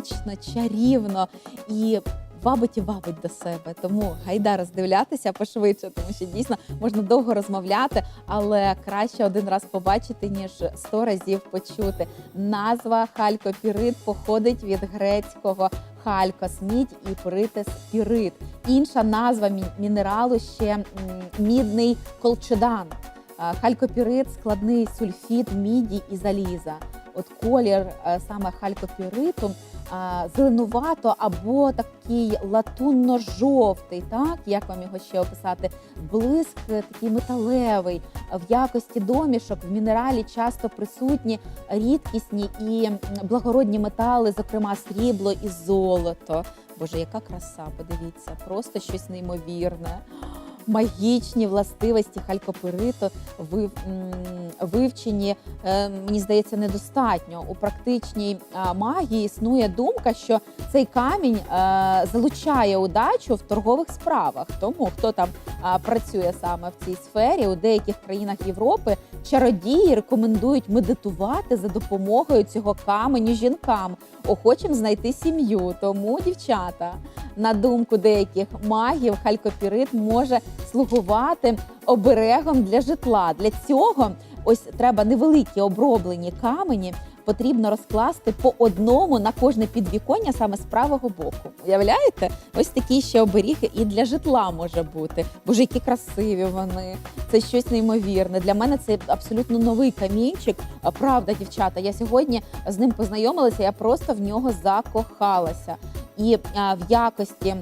магічно, чарівно і. Вабить і вабить до себе, тому гайда роздивлятися пошвидше, тому що дійсно можна довго розмовляти, але краще один раз побачити, ніж сто разів почути. Назва халькопірит походить від грецького халькос, мідь і притис пірит. Інша назва мінералу ще мідний колчедан. Е, Халькопірит складний сульфід міді і заліза. От колір е, саме халькопіриту е, зеленувато або такий латунно-жовтий, так як вам його ще описати? Блиск е, такий металевий. В якості домішок в мінералі часто присутні рідкісні і благородні метали, зокрема срібло і золото. Боже, яка краса! Подивіться, просто щось неймовірне. Магічні властивості халькопириту ви, вивчені, е, мені здається, недостатньо. У практичній магії існує думка, що цей камінь е, залучає удачу в торгових справах. Тому хто там працює саме в цій сфері, у деяких країнах Європи чародії рекомендують медитувати за допомогою цього каменю жінкам, охочим знайти сім'ю. Тому, дівчата, на думку деяких магів, халькопірит може слугувати оберегом для житла. Для цього ось треба невеликі оброблені камені. Потрібно розкласти по одному на кожне підвіконня саме з правого боку. Уявляєте? Ось такі ще оберіги і для житла може бути. Боже, які красиві вони. Це щось неймовірне. Для мене це абсолютно новий камінчик. Правда, дівчата. Я сьогодні з ним познайомилася. Я просто в нього закохалася. І в якості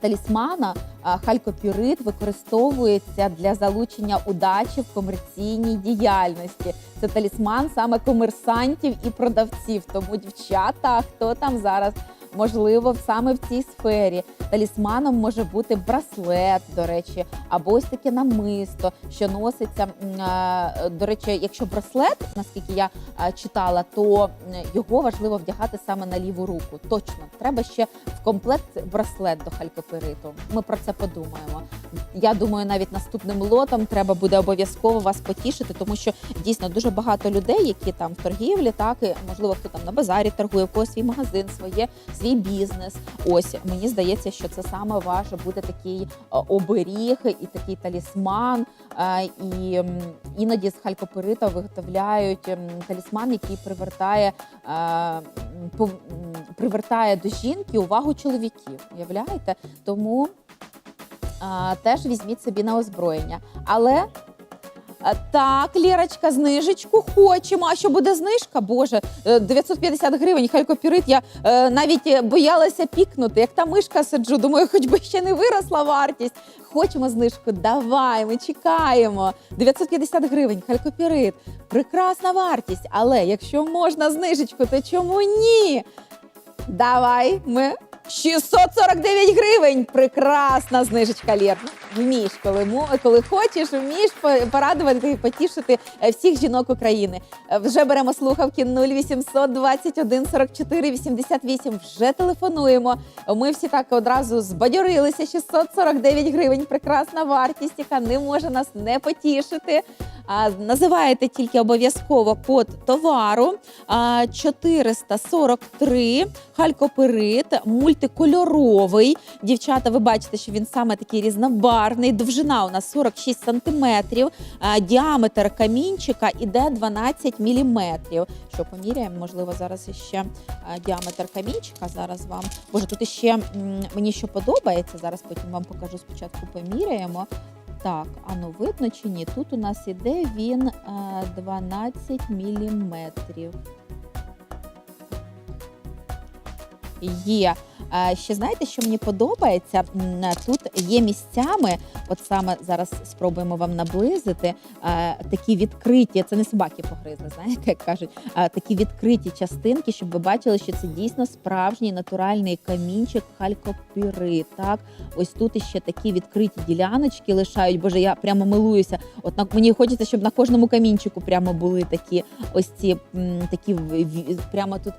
талісмана а, халькопірит використовується для залучення удачі в комерційній діяльності. Це талісман саме комерсантів і продавців. Тому, дівчата, хто там зараз? Можливо, саме в цій сфері талісманом може бути браслет, до речі, або ось таке намисто, що носиться. До речі, якщо браслет, наскільки я читала, то його важливо вдягати саме на ліву руку. Точно, треба ще в комплект браслет до халькопириту. Ми про це подумаємо. Я думаю, навіть наступним лотом треба буде обов'язково вас потішити, тому що дійсно дуже багато людей, які там в торгівлі, так і можливо, хто там на базарі торгує, в когось свій магазин, своє свій бізнес. Ось мені здається, що це саме ваш буде такий е, оберіг і такий талісман. Е, І іноді з халькопирита виготовляють талісман, який привертає, е, привертає до жінки увагу чоловіків. Уявляєте? Тому теж візьміть собі на озброєння. Але так, Лірочка, знижечку хочемо. А що буде знижка? Боже, е, 950 гривень, халькопірит. Я е, навіть е, боялася пікнути. Як та мишка сиджу, думаю, хоч би ще не виросла вартість. Хочемо знижку. Давай, ми чекаємо. 950 гривень, халькопірит. Прекрасна вартість. Але якщо можна знижечку, то чому ні? Давай, ми 649 гривень. Прекрасна знижечка, Лєр. Вмієш, коли коли хочеш, вмієш порадувати і потішити е, всіх жінок України. Е, Вже беремо слухавки 0800 21 44 88. Вже телефонуємо. Ми всі так одразу збадьорилися. 649 гривень. Прекрасна вартість, яка не може нас не потішити. Називаєте тільки обов'язково код товару 443 халькопирит, мультикольоровий. Дівчата, ви бачите, що він саме такий різнобарний. Довжина у нас 46 сантиметрів, діаметр камінчика іде 12 міліметрів. Що поміряємо? Можливо, зараз іще діаметр камінчика. Зараз вам боже, тут іще мені що подобається. Зараз потім вам покажу. Спочатку поміряємо. Так, а ну видно чи ні? Тут у нас іде він е, 12 міліметрів. Є. Ще знаєте, що мені подобається? Тут є місцями, от саме зараз спробуємо вам наблизити, такі відкриті, це не собаки погризли, знаєте, як кажуть, такі відкриті частинки, щоб ви бачили, що це дійсно справжній натуральний камінчик халькопірит. Так, ось тут іще такі відкриті діляночки лишають. Боже, я прямо милуюся. От мені хочеться, щоб на кожному камінчику прямо були такі ось ці такі прямо тут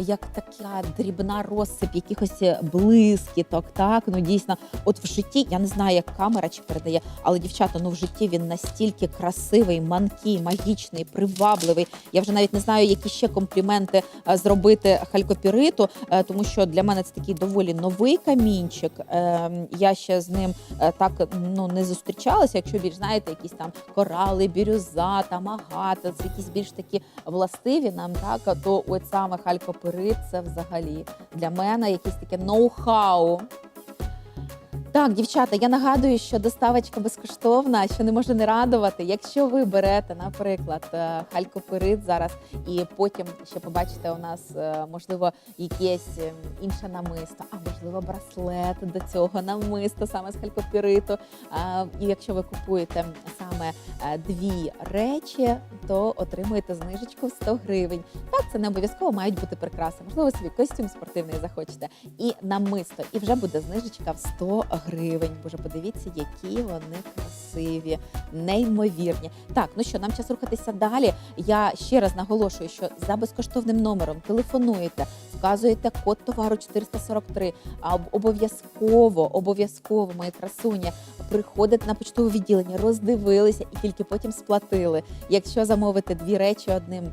як така дрібна розсип якихось е, блискіток. Так, ну дійсно, от в житті я не знаю, як камера чи передає, але дівчата, ну в житті він настільки красивий, манкий, магічний, привабливий. Я вже навіть не знаю, які ще компліменти е, зробити халькопіриту, е, тому що для мене це такий доволі новий камінчик. Е, Я ще з ним е, так ну не зустрічалася. Якщо більш знаєте, якісь там корали, бірюза, там агат, це якісь більш такі властиві нам, так то от саме халькопирит це взагалі для мене якесь таке ноу-хау. Так, дівчата, я нагадую, що доставочка безкоштовна, що не може не радувати. Якщо ви берете, наприклад, е, халькопирит зараз, і потім ще побачите у нас, е, можливо, якесь е, інше намисто, а можливо, браслет до цього намисто саме з халькопіриту. І якщо ви купуєте саме е, дві речі, то отримуєте знижечку в 100 гривень. Так, це не обов'язково мають бути прикраси. Можливо, собі костюм спортивний захочете і намисто, і вже буде знижечка в 100 гривень. Боже, подивіться, які вони красиві, неймовірні. Так, ну що, нам час рухатися далі. Я ще раз наголошую, що за безкоштовним номером телефонуєте, вказуєте код товару 443. А обов'язково, обов'язково, мої красуні, приходите на почтове відділення, роздивилися і тільки потім сплатили. Якщо замовити дві речі одним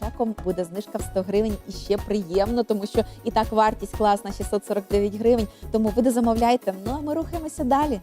чеком, буде знижка в 100 гривень і ще приємно, тому що і так вартість класна 649 гривень. Тому ви замовляйте. Ну а ми рухаємося далі.